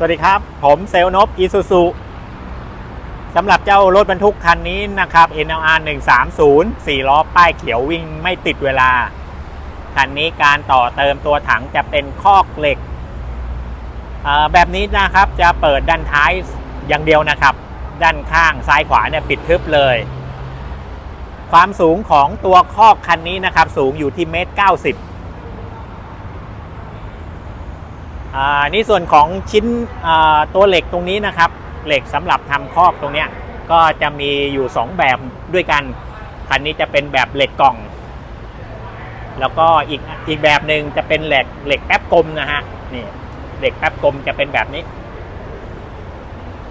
สวัสดีครับ ผมเซลนบอีซูซูสำหรับเจ้ารถบรรทุกคันนี้นะครับ NLR 130 4ล้อป้ายเขียววิ่งไม่ติดเวลา คันนี้การต่อเติมตัวถังจะเป็นคอกเหล็ก แบบนี้นะครับจะเปิดด้านท้ายอย่างเดียวนะครับ ด้านข้างซ้ายขวาเนี่ยปิดทึบเลย ความสูงของตัวคอกคันนี้นะครับ สูงอยู่ที่เมตร90 อ่านี่ส่วนของชิ้นตัวเหล็กตรงนี้นะครับ เหล็กสำหรับทำคอกตรงเนี้ยก็จะมีอยู่ 2 แบบด้วยกันคันนี้จะเป็นแบบเหล็กกล่อง แล้วก็อีกอีกแบบหนึ่งจะเป็นเหล็กเหล็กแป๊บกลมนะฮะนี่เหล็กแป๊บกลมจะเป็นแบบนี้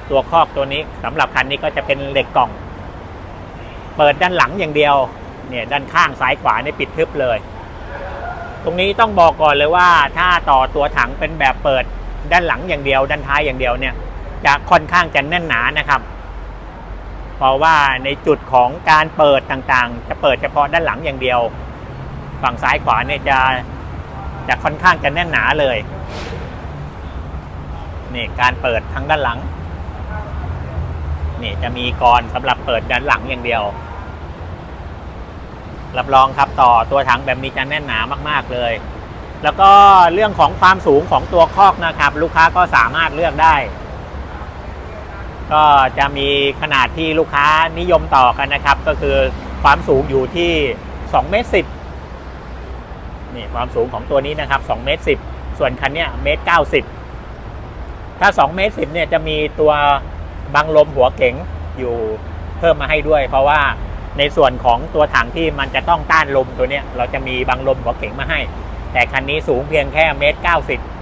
ตัวคอกตัวนี้สำหรับคันนี้ก็จะเป็นเหล็กกล่อง เปิดด้านหลังอย่างเดียวเนี่ยด้านข้างซ้ายขวานี่ปิดทึบเลย ตรงนี้ต้องบอกก่อนเลยว่าถ้าต่อตัวถังเป็นแบบเปิดด้านหลังอย่างเดียว ด้านท้ายอย่างเดียวเนี่ยจะค่อนข้างจะแน่นหนานะครับ เพราะว่าในจุดของการเปิดต่างๆ จะเปิดเฉพาะด้านหลังอย่างเดียว ฝั่งซ้ายขวาเนี่ยจะจะค่อนข้างจะแน่นหนาเลยนี่การเปิดทางด้านหลังนี่จะมีกรสำหรับเปิดด้านหลังอย่างเดียว รับรองครับต่อตัวถังแบบนี้จะแน่นหนามากๆเลย แล้วก็เรื่องของความสูงของตัวคอกนะครับ ลูกค้าก็สามารถเลือกได้ ก็จะมีขนาดที่ลูกค้านิยมต่อกันนะครับ ก็คือความสูงอยู่ที่2เมตร10นี่ความสูงของตัวนี้นะครับ2เมตร10ส่วนคันเนี้ยเมตร90ถ้า2เมตร10เนี่ยจะมีตัวบังลมหัวเก๋งอยู่เพิ่มมาให้ด้วย เพราะว่า ในส่วนของตัวถังที่มันจะต้องต้านลมตัวเนี้ยเราจะมีบังลมหัวเก๋งมาให้ แต่คันนี้สูงเพียงแค่เมตร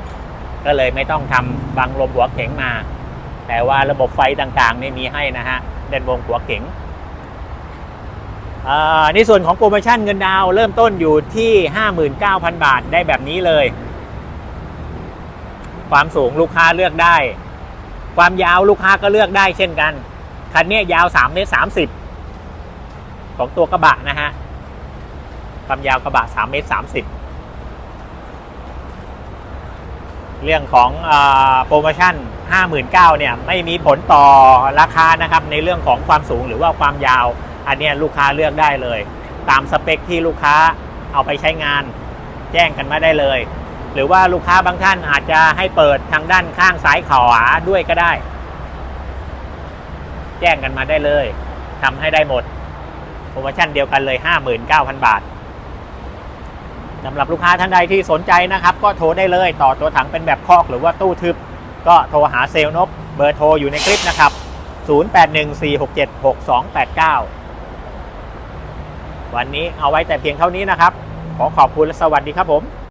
90ก็เลยไม่ต้องทำบังลมหัวเก๋งมา แต่ว่าระบบไฟต่างๆนี่มีให้นะฮะเด่นวงหัวเก๋งในส่วนของโปรโมชั่นเงินดาวเริ่มต้นอยู่ที่ 59,000 บาทได้แบบนี้เลย ความสูงลูกค้าเลือกได้ ความยาวลูกค้าก็เลือกได้เช่นกัน คันนี้ยาว3เมตร30 ของตัวกระบะนะฮะ ความยาวกระบะ3เมตร30 เรื่องของอโปรโมชั่น 59,000เนี่ยไม่มีผลต่อราคานะครับ ในเรื่องของความสูงหรือว่าความยาว อันนี้ลูกค้าเลือกได้เลย ตามสเปคที่ลูกค้าเอาไปใช้งานแจ้งกันมาได้เลย หรือว่าลูกค้าบางท่านอาจจะให้เปิดทางด้านข้างซ้ายขวาด้วยก็ได้ แจ้งกันมาได้เลยทำให้ได้หมด รโมชั่นเดียวกันเลย 59,000 บาทสำหรับลูกค้าท่านใดที่สนใจนะครับ ก็โทรได้เลยต่อตัวถังเป็นแบบคอกหรือว่าตู้ทึบ ก็โทรหาเซลนบเบอร์โทรอยู่ในคลิปนะครับ 0814676289 วันนี้เอาไว้แต่เพียงเท่านี้นะครับ ขอขอบคุณและสวัสดีครับผม